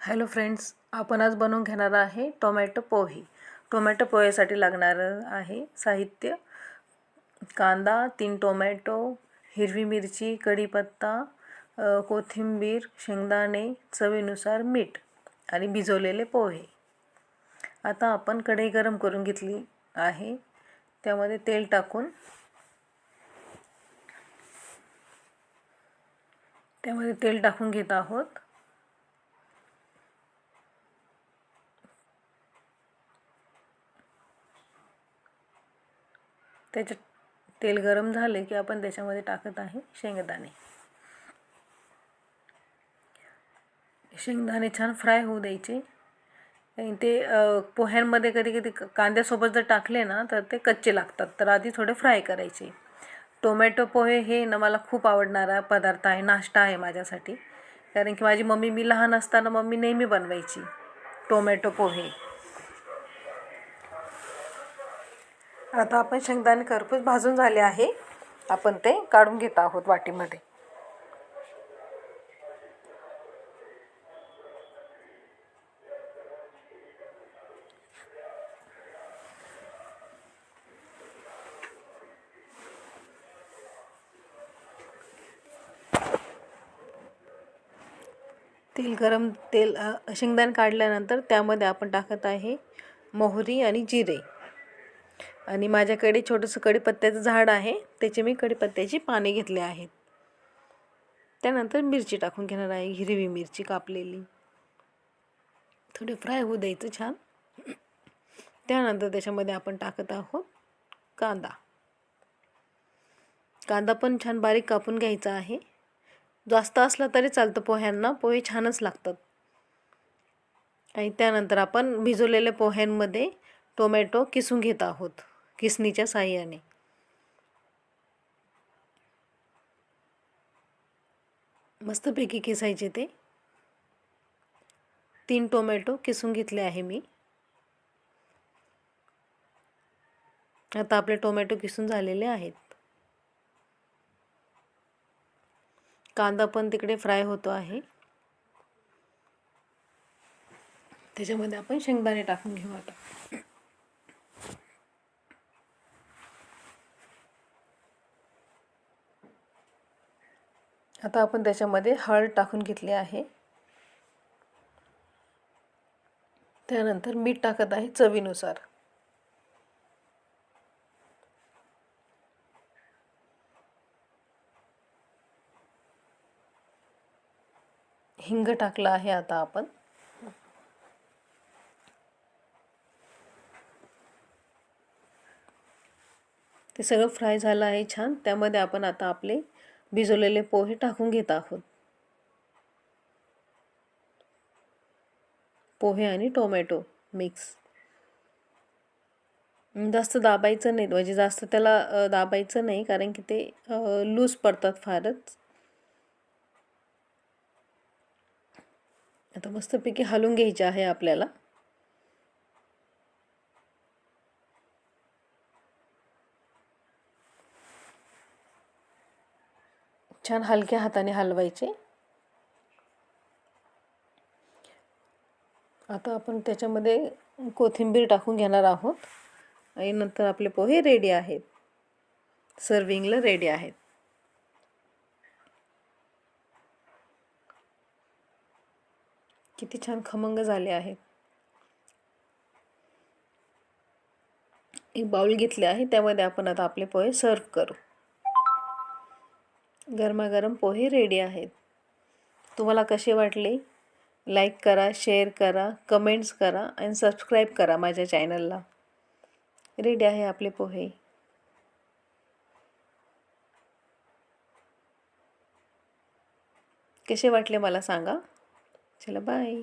Hello friends आपण आज बनवून घेणार आहे टोमॅटो पोहे. टोमॅटो पोहेसाठी लागणारं आहे साहित्य कांदा तीन टोमॅटो हिरवी मिरची कढीपत्ता कोथिंबीर शेंगदाणे चवीनुसार मीठ आणि भिजवलेले पोहे. आता आपण कढई गरम करून घेतली आहे. त्यामध्ये तेल टाकून त्यामध्ये तेल टाकून घेत आहोत. त्याच्यात तेल गरम झाले की आपण त्याच्यामध्ये टाकत आहे शेंगदाणे. शेंगदाणे छान फ्राय होऊ द्यायचे. आणि ते पोह्यांमध्ये कधी कधी कांद्यासोबत जर टाकले ना तर ते कच्चे लागतात. तर आधी थोडे फ्राय करायचे. टोमॅटो पोहे हे ना मला खूप आवडणारा पदार्थ आहे नाश्ता आहे माझ्यासाठी. कारण की माझी मम्मी मी लहान असताना मम्मी नेहमी बनवायची टोमॅटो पोहे. आता आपण शेंगदाणे खरपूस भाजून झाले आहे. आपण ते काढून घेत आहोत वाटीमध्ये. तेल गरम तेल शेंगदाणे काढल्यानंतर त्यामध्ये आपण टाकत आहे मोहरी आणि जिरे. आणि माझ्याकडे छोटंसं कढीपत्त्याचं झाड आहे त्याचे मी कढीपत्त्याची पाने घेतले आहेत. त्यानंतर मिरची टाकून घेणार आहे हिरवी मिरची कापलेली. थोडे फ्राय होऊ द्यायचं छान. त्यानंतर त्याच्यामध्ये आपण टाकत आहोत कांदा. कांदा पण छान बारीक कापून घ्यायचा आहे. जास्त असला तरी चालतं पोह्यांना पोहे छानच लागतात. आणि त्यानंतर आपण भिजवलेल्या पोह्यांमध्ये टोमॅटो किसून घेत आहोत. किसणीच्या साह्याने. मस्तपैकी किसायचे ते. तीन टोमॅटो किसून घेतले आहे मी. आता आपले टोमॅटो किसून झालेले आहेत. कांदा पण तिकडे फ्राय होतो आहे. त्याच्यामध्ये आपण शेंगदाणे टाकून घेऊ आता. आता आपण त्याच्यामध्ये हळद टाकून घेतली आहे. त्यानंतर मीठ टाकत आहे चवीनुसार. हिंग टाकलं आहे आता आपण. ते सगळं फ्राय झालं आहे छान. त्यामध्ये आपण आता आपले भिजवलेले पोहे टाकून घेत आहोत. पोहे आणि टोमॅटो मिक्स. जास्त दाबायचं नाही म्हणजे जास्त त्याला दाबायचं नाही कारण की ते लूज पडतात फारच. आता मस्तपैकी हलून घ्यायचे आहे आपल्याला. छान हलक्या हाताने हलवायचे. आता आपण त्याच्यामध्ये कोथिंबीर टाकून घेणार आहोत. आणि नंतर आपले पोहे रेडी आहेत. सर्विंगला रेडी आहेत. किती छान खमंग झाले आहेत. एक बाउल घेतले आहे. त्यामध्ये आपण आता आपले पोहे सर्व करू. गरमागरम पोहे रेडी आहेत. तुम्हाला कसे वाटले? लाईक करा शेअर करा कमेंट्स करा आणि सबस्क्राईब करा माझ्या चॅनलला रेडी आहे आपले पोहे. कसे वाटले मला सांगा. चला बाय